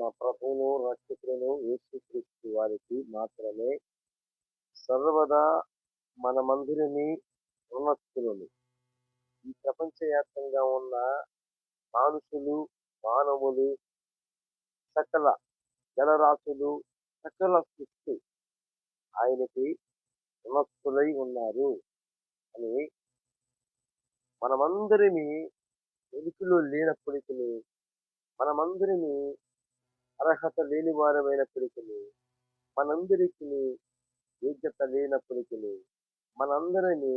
మన ప్రభువును రక్షకులను యేసుక్రీస్తు వారికి మాత్రమే సర్వదా మనమందరినీ రుణస్థులను ఈ ప్రపంచవ్యాప్తంగా ఉన్న మానుషులు మానవులు సకల జలరాశులు సకల సృష్టి ఆయనకి రుణస్థులై ఉన్నారు అని మనమందరినీ వెలుగులో లేనప్పటికీ మనమందరినీ అర్హత లేని వారమైనప్పటికీ మనందరికీ యోగ్యత లేనప్పటికీ మనందరినీ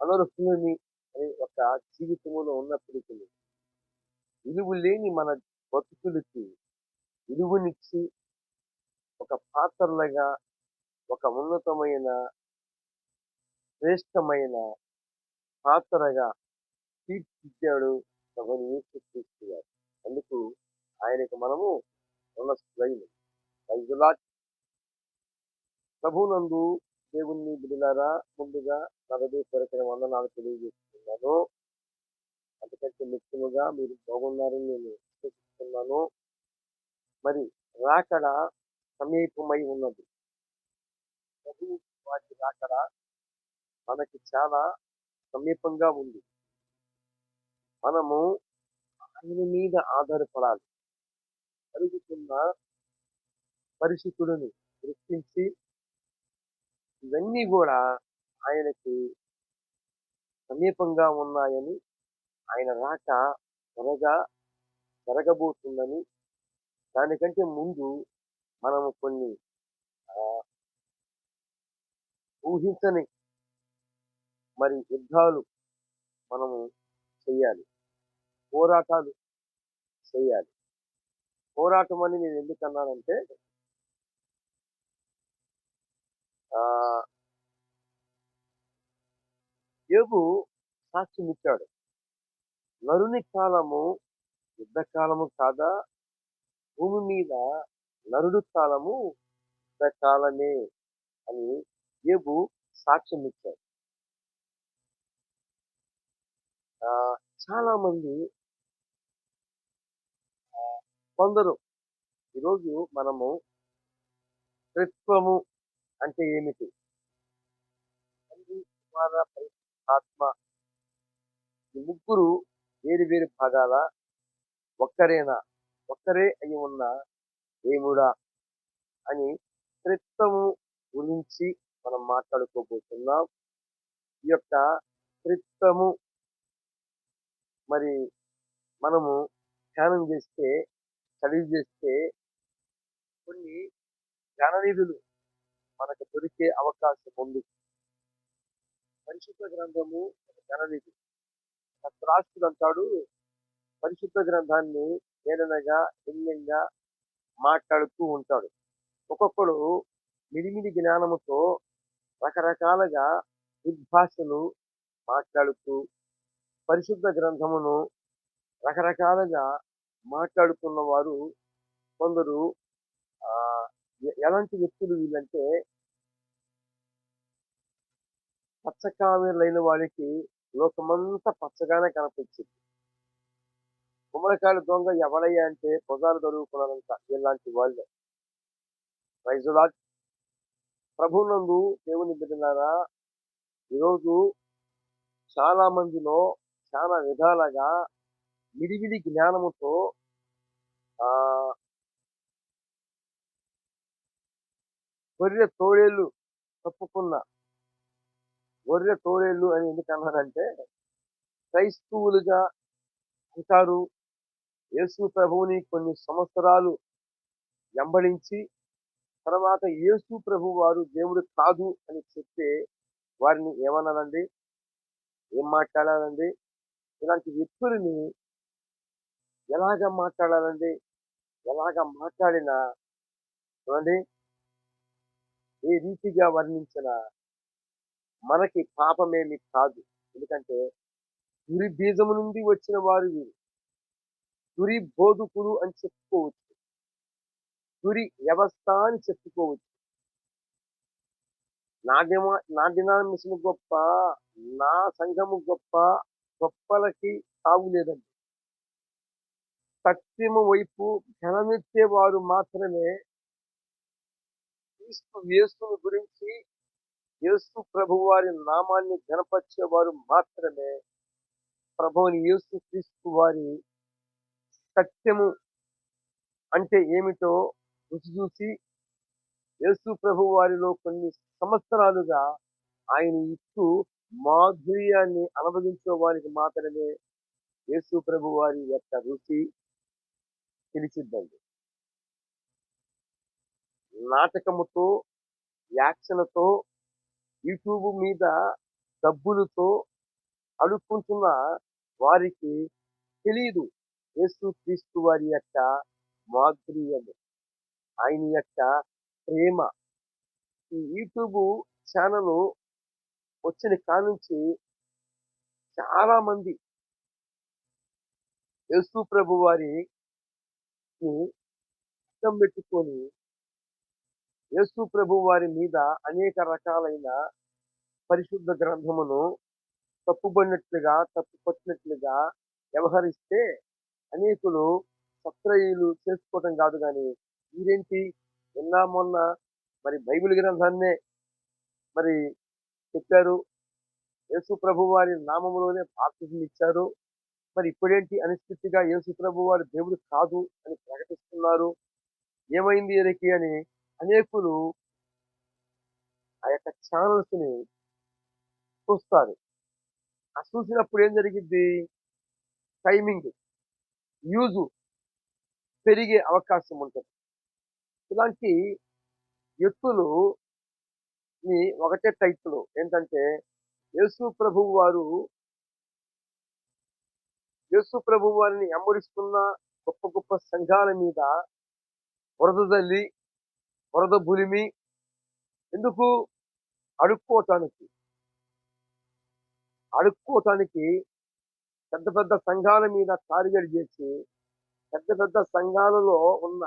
అనర్హులని అనే ఒక జీవితంలో ఉన్నప్పటికీ విలువ లేని మన బతుకులకి విలువనిచ్చి ఒక పాత్రలుగా ఒక ఉన్నతమైన శ్రేష్టమైన పాత్రగా తీర్చిదిద్దాడు ప్రభుని యేసుక్రీస్తు అందుకు ఆయనకు మనము రుణస్థులైన రైతులాట్ ప్రభునందు దేవుణ్ణి బిడిలారా ముందుగా నా హృదయపూర్వకమైన వందనాలు తెలియజేస్తున్నాను. అంతకంటే ముఖ్యముగా మీరు బాగున్నారని నేను విశ్వసిస్తున్నాను మరి రాకడ సమీపమై ఉన్నది. ప్రభు వాటి రాకడ మనకి చాలా సమీపంగా ఉంది. మనము ఆయన మీద ఆధారపడాలి. కలుగుతున్న పరిస్థితులను సృష్టించి ఇవన్నీ కూడా ఆయనకి సమీపంగా ఉన్నాయని ఆయన రాక త్వరగా జరగబోతుందని దానికంటే ముందు మనము కొన్ని ఆ, ఊహించని మరి యుద్ధాలు మనము చేయాలి పోరాటాలు చేయాలి. పోరాటం అని నేను ఎందుకు అన్నానంటే ఏబు సాక్ష్యం ఇచ్చాడు. నరుని కాలము యుద్ధ కాలము కాదా? భూమి మీద నరుడు కాలము యుద్ధ కాలమే అని ఏబు సాక్ష్యం ఇచ్చాడు. ఆ, చాలా మంది కొందరు. ఈరోజు మనము త్రిత్వము అంటే ఏమిటి? ఆత్మ ఈ ముగ్గురు వేరు వేరు భాగాల ఒక్కరేనా? ఒక్కరే అయి ఉన్న దేవుడా? అని త్రిత్వము గురించి మనం మాట్లాడుకోబోతున్నాం. ఈ యొక్క త్రిత్వము మరి మనము ధ్యానం చేస్తే స్టడీ చేస్తే కొన్ని జ్ఞాననిధులు మనకు దొరికే అవకాశం ఉంది. పరిశుద్ధ గ్రంథము జ్ఞాననిధి. రాష్ట్రుడు అంటాడు పరిశుద్ధ గ్రంథాన్ని ఏదనగా ఎన్యంగా మాట్లాడుతూ ఉంటాడు. ఒక్కొక్కడు మిడిమిడి జ్ఞానముతో రకరకాలుగా ఉద్భాషలు మాట్లాడుతూ పరిశుద్ధ గ్రంథమును రకరకాలుగా మాట్లాడుతున్న వారు కొందరు ఆ ఎలాంటి వ్యక్తులు వీళ్ళంటే పచ్చకామెర్లైన వాడికి లోకమంతా పచ్చగానే కనిపించింది. గుమ్మడికాయల దొంగ ఎవడయ్యా అంటే పొగాలు దొరుకుతున్నారంట ఇలాంటి వాళ్ళే. రైజులా ప్రభునందు దేవుని బిడ్డలారా ఈరోజు చాలా మందిలో చాలా విధాలుగా మిడిమిడి జ్ఞానముతో ఆ గొర్రె తోడేళ్ళు తప్పుకున్న గొర్రె తోడేళ్ళు అని ఎందుకన్నారంటే క్రైస్తవులుగా అంటారు యేసు ప్రభువుని కొన్ని సంవత్సరాలు వెంబడించి తర్వాత యేసు ప్రభు వారు దేవుడు కాదు అని చెప్తే వారిని ఏమన్నారండి? ఏం మాట్లాడాలండి ఇలాంటి వ్యక్తులని ఎలాగ మాట్లాడాలండి? ఎలాగ మాట్లాడినా చూడండి. ఏ రీతిగా వర్ణించినా మనకి పాపమేమి కాదు. ఎందుకంటే దురి బీజము నుండి వచ్చిన వారు వీరు. దురి బోధకులు అని చెప్పుకోవచ్చు. దురి వ్యవస్థ అని చెప్పుకోవచ్చు. నా డిమా నా డినామినేషన్ గొప్ప నా సంఘము గొప్ప గొప్పలకి తావు లేదండి. సత్యము వైపు ఘనమిచ్చే వారు మాత్రమే క్రీస్తు యేసుని గురించి యేసు ప్రభు వారి నామాన్ని గణపరిచేవారు మాత్రమే. ప్రభువుని యేసు క్రీస్తు వారి సత్యము అంటే ఏమిటో రుచి చూసి యేసు ప్రభు వారిలో కొన్ని సంవత్సరాలుగా ఆయన ఇస్తూ మాధుర్యాన్ని అనుభవించే వారికి మాత్రమే యేసు ప్రభు వారి యొక్క రుచి తెలిసిద్దండి నాటకముతో యాక్షన్తో యూట్యూబ్ మీద డబ్బులతో అడుక్కుంటున్న వారికి తెలియదు యేసు క్రీస్తు వారి యొక్క మాధుర్యము ఆయన యొక్క ప్రేమ. ఈ యూట్యూబ్ ఛానల్ వచ్చిన కానుంచి చాలామంది యేసు ప్రభు వారిని అర్థం పెట్టుకొని యేసు ప్రభు వారి మీద అనేక రకాలైన పరిశుద్ధ గ్రంథమును తప్పుబడినట్లుగా తప్పుపట్టినట్లుగా వ్యవహరిస్తే అనేకులు సత్రయులు చేసుకోవటం కాదు కానీ మీరేంటి? నిన్న మొన్న మరి బైబిల్ గ్రంథాన్నే మరి చెప్పారు. యేసు ప్రభు వారి నామములోనే బాప్తిజం ఇచ్చారు మరి ఇప్పుడేంటి అనిశ్చితిగా యేసు ప్రభు వారి దేవుడు కాదు అని ప్రకటిస్తున్నారు? ఏమైంది ఎరికి అని అనేకులు ఆ యొక్క ఛానల్స్ని చూస్తారు. ఆ చూసినప్పుడు ఏం జరిగింది టైమింగ్ యూజ్ పెరిగే అవకాశం ఉంటుంది. ఇలాంటి ఎత్తులు ని ఒకటే టైట్లు ఏంటంటే యేసు ప్రభు వారు యేసు ప్రభు వారిని అమ్మరిస్తున్న గొప్ప గొప్ప సంఘాల మీద వరద తల్లి వరద బులిమి ఎందుకు అడుక్కోవటానికి? అడుక్కోవటానికి పెద్ద పెద్ద సంఘాల మీద టార్గెట్ చేసి పెద్ద పెద్ద సంఘాలలో ఉన్న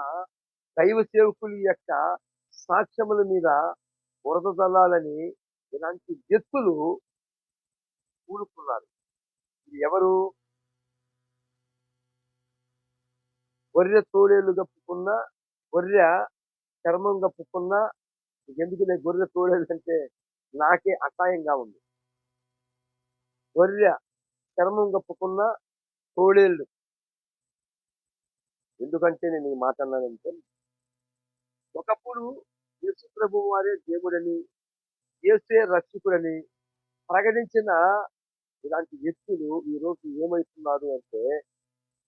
దైవ సేవకుల యొక్క సాక్ష్యముల మీద వరద చల్లాలని ఇలాంటి వ్యక్తులు కూడుకున్నారు ఎవరు? గొర్రె తోలేలు కప్పుకున్న గొర్రె చర్మం కప్పుకున్న నేను గొర్రె తోడేలు అంటే నాకే అసహాయంగా ఉంది. గొర్రె చర్మం కప్పుకున్న తోడేళ్ళు. ఎందుకంటే నేను ఈ మాట అన్నానంటే ఒకప్పుడు యేసు ప్రభు వారే దేవుడని యేసే రక్షకుడని ప్రకటించిన ఇలాంటి వ్యక్తులు ఈ రోజు ఏమవుతున్నారు అంటే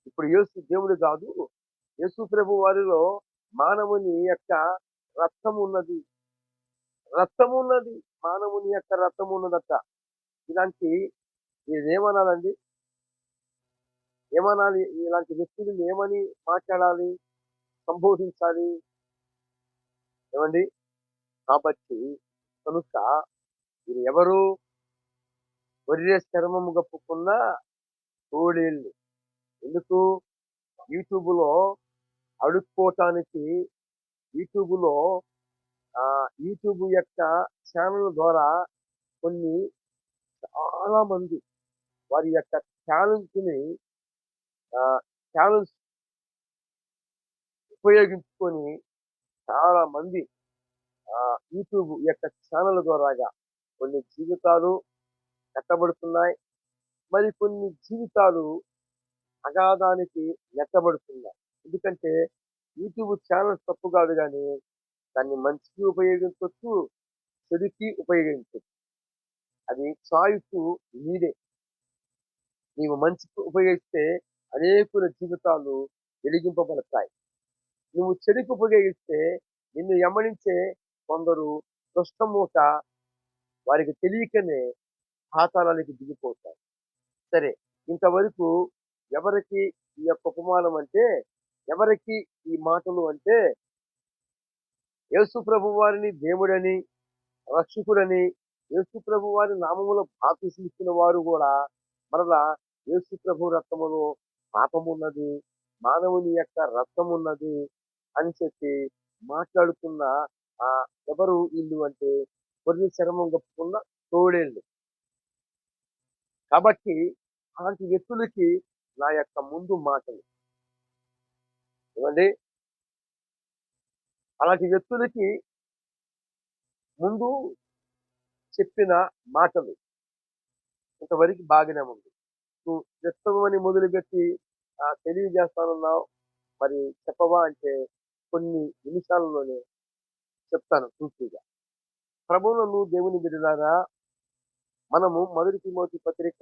ఇప్పుడు యేసు దేవుడు కాదు యేసు ప్రభు వారిలో మానవుని యొక్క రక్తం ఉన్నది రక్తం ఉన్నది మానవుని యొక్క రక్తం ఉన్నదట ఇలాంటి ఇదేమనాలండి ఏమనాలి? ఇలాంటి వ్యక్తులను ఏమని మాట్లాడాలి? సంబోధించాలి? ఏమండి? కాబట్టి కనుక వీరు ఎవరు? గొర్రె చర్మము గప్పుకున్న తోడేళ్ళు. ఎందుకు? యూట్యూబ్లో అడుక్కోవటానికి యూట్యూబ్లో యూట్యూబ్ యొక్క ఛానల్ ద్వారా కొన్ని చాలా మంది వారి యొక్క ఛానల్స్ని ఛానల్స్ ఉపయోగించుకొని చాలా మంది యూట్యూబ్ యొక్క ఛానల్ ద్వారాగా కొన్ని జీవితాలు ఎట్టబడుతున్నాయి మరి కొన్ని జీవితాలు అగాధానికి నెట్టబడుతున్నాయి ఎందుకంటే యూట్యూబ్ ఛానల్ తప్పు కాదు కానీ దాన్ని మంచికి ఉపయోగించవచ్చు చెడుకి ఉపయోగించవచ్చు అది చాయిస్ నీదే నీవు మంచికి ఉపయోగిస్తే అనేకుల జీవితాలు వెలిగింపబడతాయి. నువ్వు చెడుకు ఉపయోగిస్తే నిన్ను ఎమ్మడించే కొందరు దుష్టమూట వారికి తెలియకనే పాతాళానికి దిగిపోతారు. సరే ఇంతవరకు ఎవరికి ఈ యొక్క ఉపమానం అంటే ఎవరికి ఈ మాటలు అంటే యేసు ప్రభు వారిని దేవుడని రక్షకుడని యేసు ప్రభు వారి నామములో బాప్తిస్మిచ్చిన వారు కూడా మరలా యేసు ప్రభు రక్తములో పాపమున్నది మానవుని యొక్క రక్తం ఉన్నది అని చెప్పి మాట్లాడుతున్న ఆ ఎవరు ఇల్లు అంటే కొన్ని చర్మం కప్పుకున్న తోడేళ్ళు. కాబట్టి అలాంటి వ్యక్తులకి నా యొక్క ముందు మాటలు. ఏమండి? అలాంటి వ్యక్తులకి ముందు చెప్పిన మాటలు ఇంతవరకు బాగానే ఉంది. నువ్వు క్రిస్తవని మొదలుపెట్టి తెలియజేస్తానన్నావు. మరి చెప్పవా అంటే కొన్ని నిమిషాలలోనే చెప్తాను పూర్తిగా. ప్రభువులను దేవుని బిడ్డలారా మనము మొదటి తిమోతి పత్రిక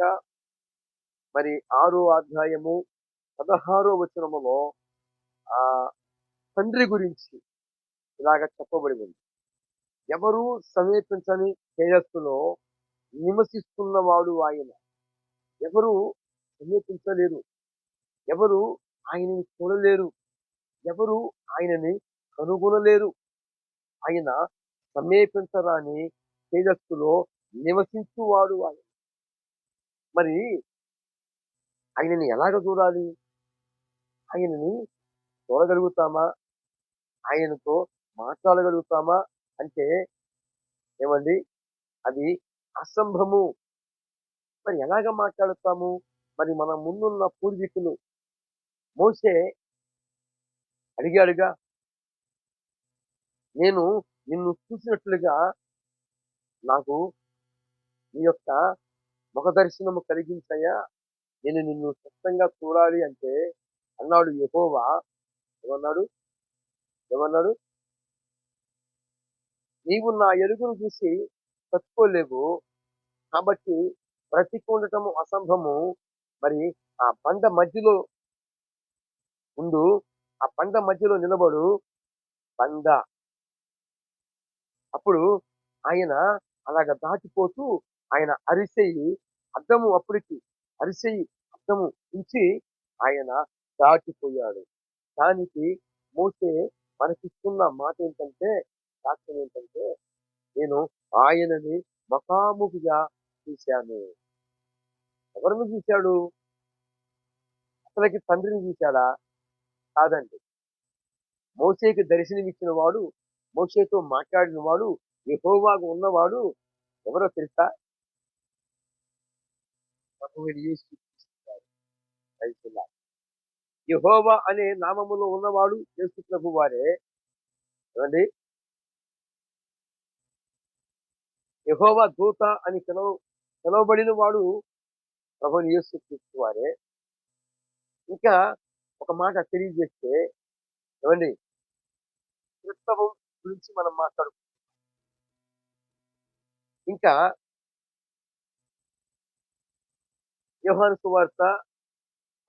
మరి ఆరో అధ్యాయము పదహారో వచనములో ఆ తండ్రి గురించి ఇలాగ చెప్పబడి ఉంది ఎవరు సమీపించని తేజస్సులో నివసిస్తున్నవాడు ఆయన. ఎవరు సమీపించలేరు. ఎవరు ఆయనని చూడలేరు. ఎవరు ఆయనని కనుగొనలేరు. ఆయన సమీపించరాని తేజస్సులో నివసించువాడు ఆయన. మరి ఆయనని ఎలాగ చూడాలి? ఆయనని చూడగలుగుతామా? ఆయనతో మాట్లాడగలుగుతామా? అంటే ఏమండి? అది అసంభము మరి ఎలాగ మాట్లాడుతాము? మరి మన ముందున్న పూర్వీకులు. మోసే అడిగాడుగా నేను నిన్ను చూసినట్లుగా నాకు నీ యొక్క ముఖ దర్శనము కలిగించయ్యా నేను నిన్ను స్పష్టంగా చూడాలి అంటే అన్నాడు యహోవా. ఏమన్నాడు? ఏమన్నాడు? నీవు నా ఎరుగును చూసి తట్టుకోలేవు. కాబట్టి బ్రతికుండటము అసంభవము. మరి ఆ బండ మధ్యలో ఉండు. ఆ బండ మధ్యలో నిలబడు. బండ. అప్పుడు ఆయన అలాగ దాటిపోతూ ఆయన అరిసెయి అద్దము అప్పటికి అరిసెయి అద్దము ఉంచి ఆయన దాటిపోయాడు. దానికి మోసే మనకిస్తున్న మాట ఏంటంటే సాక్ష్యం ఏంటంటే నేను ఆయనని ముఖాముఖిగా చూశాను. ఎవరిని చూశాడు? అసలకి తండ్రిని చూశాడా? కాదండి. మోసేకి దర్శనమిచ్చిన వాడు మోసేతో మాట్లాడిన వాడు యెహోవాగా ఉన్నవాడు ఎవరో తెలుసా? ప్రభువైన యేసు క్రీస్తు వారు. Praise the Lord. యహోవా అనే నామములో ఉన్నవాడు యేసు ప్రభు వారే. ఏమండి? యహోవా దూత అని పిలవ పిలువబడిన వాడు ప్రభుని యేసు క్రీస్తు వారే. ఇంకా ఒక మాట తెలియజేస్తే ఏమండి? క్రిస్తవం గురించి మనం మాట్లాడు ఇంకా యోహాను సువార్త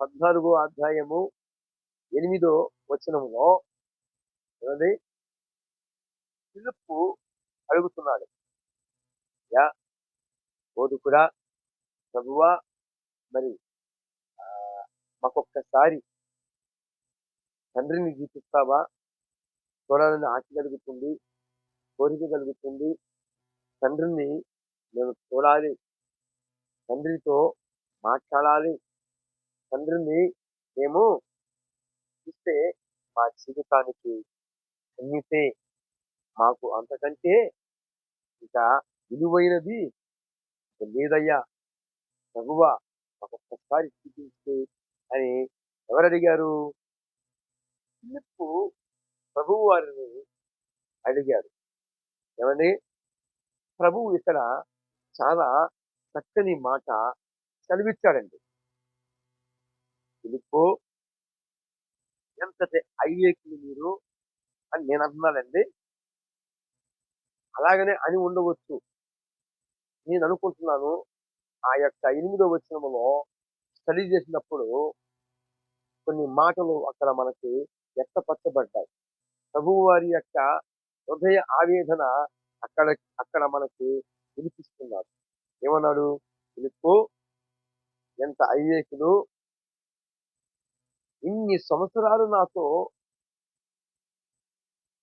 పద్నాలుగో అధ్యాయము ఎనిమిదో వచనములో ఏమండి? పిలుపు అడుగుతున్నాడు. యా బోధకుడా ప్రభువా మరి మాకొక్కసారి తండ్రిని చూపిస్తావా చూడాలని ఆశ కలుగుతుంది కోరిక కలుగుతుంది. తండ్రిని మేము చూడాలి తండ్రితో మాట్లాడాలి. తండ్రిని మేము చూస్తే మా జీవితానికి అన్నితే మాకు అంతకంటే ఇంకా విలువైనది లేదయ్యా. ప్రభువా మాకు ఒక్కసారి చూపించే అని ఎవరు అడిగారు ఫిలిప్పు ప్రభువు వారిని అడిగారు ఏమండి? ప్రభువు ఇక్కడ చాలా చక్కని మాట చదివించాడండి పిలుపు ఎంతటి అయ్యేకులు మీరు అని నేను అంటున్నానండి. అలాగనే అని ఉండవచ్చు. నేను అనుకుంటున్నాను ఆ యొక్క ఎనిమిదో వచనములో స్టడీ చేసినప్పుడు కొన్ని మాటలు అక్కడ మనకి వ్యక్తపరచబడ్డాయి. ప్రభువు వారి యొక్క హృదయ ఆవేదన అక్కడ అక్కడ మనకి వినిపిస్తున్నారు. ఏమన్నాడు? పిలుపు ఎంత అయ్యేకులు ఇన్ని సంవత్సరాలు నాతో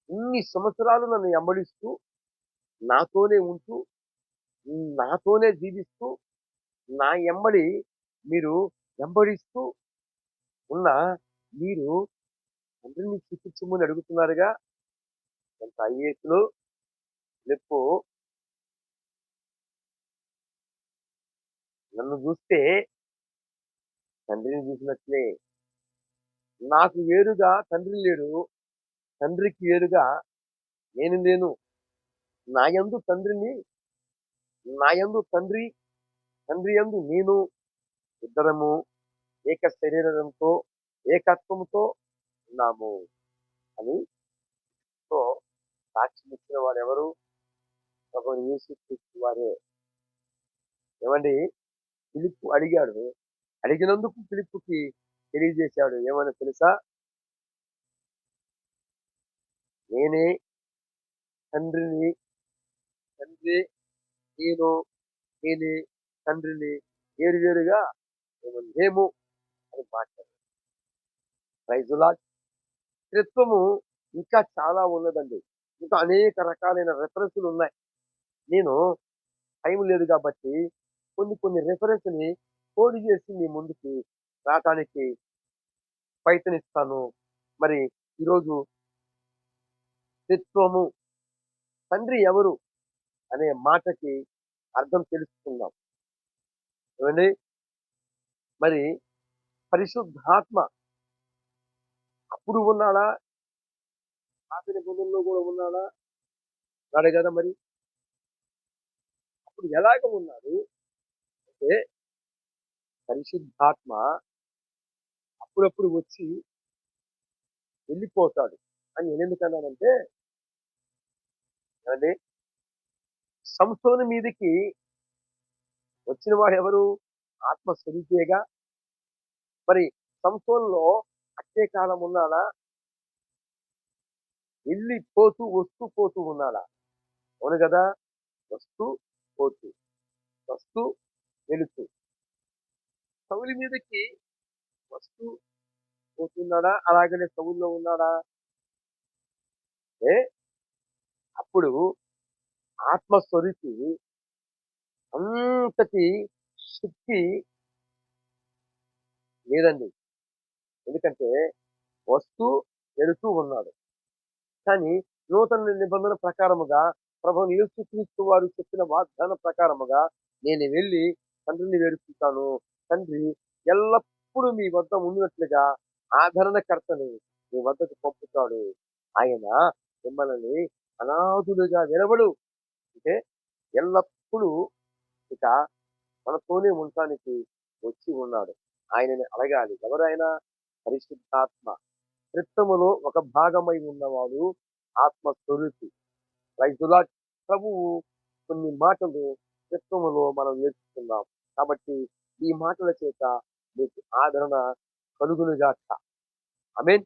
ఇన్ని సంవత్సరాలు నన్ను ఎంబడిస్తూ నాతోనే ఉంటూ నాతోనే జీవిస్తూ నా ఎంబడి మీరు వెంబడిస్తూ ఉన్న మీరు అందరినీ చూపించమని అడుగుతున్నారుగా. ఎంత ఐఏఎస్లు లెప్పు నన్ను చూస్తే తండ్రిని చూసినట్లే. నాకు వేరుగా తండ్రి లేడు. తండ్రికి వేరుగా నేను లేను. నా యందు తండ్రిని నా యందు తండ్రి తండ్రి యందు నేను. ఇద్దరము ఏక శరీరంతో ఏకత్వంతో ఉన్నాము అని. తో సాక్షి ఇచ్చిన వారు ఎవరు ప్రభు యేసుక్రీస్తు వారే. ఏమండి? పిలుపు అడిగాడు. అడిగినందుకు పిలుపుకి తెలియజేశాడు. ఏమని తెలుసా? నేనే తండ్రిని తండ్రి నేను నేనే తండ్రిని వేరువేరుగా మేము లేము అని మాట్లాడు రైజులా త్రిత్వము ఇంకా చాలా ఉన్నదండి. ఇంకా అనేక రకాలైన రెఫరెన్సులు ఉన్నాయి. నేను టైం లేదు కాబట్టి కొన్ని కొన్ని రెఫరెన్స్ని ని కోడి చేసి మీ ముందుకి రావటానికి ప్రయత్నిస్తాను. మరి ఈరోజు త్రిత్వము తండ్రి ఎవరు అనే మాటకి అర్థం తెలుసుకుందాం. ఏమండి? మరి పరిశుద్ధాత్మ అప్పుడు ఉన్నాడా? పాత నిబంధనలో కూడా ఉన్నాడా? ఉన్నాడు కదా మరి? అప్పుడు ఎలాగ ఉన్నాడు? అంటే పరిశుద్ధాత్మ అప్పుడప్పుడు వచ్చి వెళ్ళిపోతాడు. అని నేను ఎందుకన్నానంటే ఏమండి? సంసోని మీదకి వచ్చిన వాడు ఎవరు ఆత్మస్వరూపేగా మరి సంసోన్లో అట్టే కాలం ఉన్నాడా? వెళ్ళి పోతూ వస్తూ పోతూ ఉన్నాడా? అవును కదా? వస్తూ పోతూ వస్తూ వెళుతూ. సౌలి మీదకి పోతున్నాడా? అలాగనే సౌల్లో ఉన్నాడా? ఏ? అప్పుడు ఆత్మస్వరూపి అంతటి శక్తి లేదండి. ఎందుకంటే వస్తూ వెళుతూ ఉన్నాడు. కానీ నూతన నిబంధన ప్రకారముగా ప్రభు యేసుక్రీస్తు వారు చెప్పిన వాగ్దాన ప్రకారముగా నేను వెళ్ళి తండ్రిని వేడుకుంటాను. తండ్రి ఎల్లప్పుడూ మీ వద్ద ఉన్నట్లుగా ఆదరణకర్తని మీ వద్దకు పంపుతాడు. ఆయన మిమ్మల్ని అనాథుడుగా నిలబడు. అంటే ఎల్లప్పుడూ ఇక మనతోనే ఉండటానికి వచ్చి ఉన్నాడు. ఆయనని అడగాలి. ఎవరైనా పరిశుద్ధాత్మ క్రిస్తములో ఒక భాగమై ఉన్నవాడు ఆత్మ స్వరూపి రైతులా ప్రభువు కొన్ని మాటలు క్రితములో మనం నేర్చుకున్నాం కాబట్టి ఈ మాటల చేత మీకు ఆదరణ కలుగునుగాక ఐ మీన్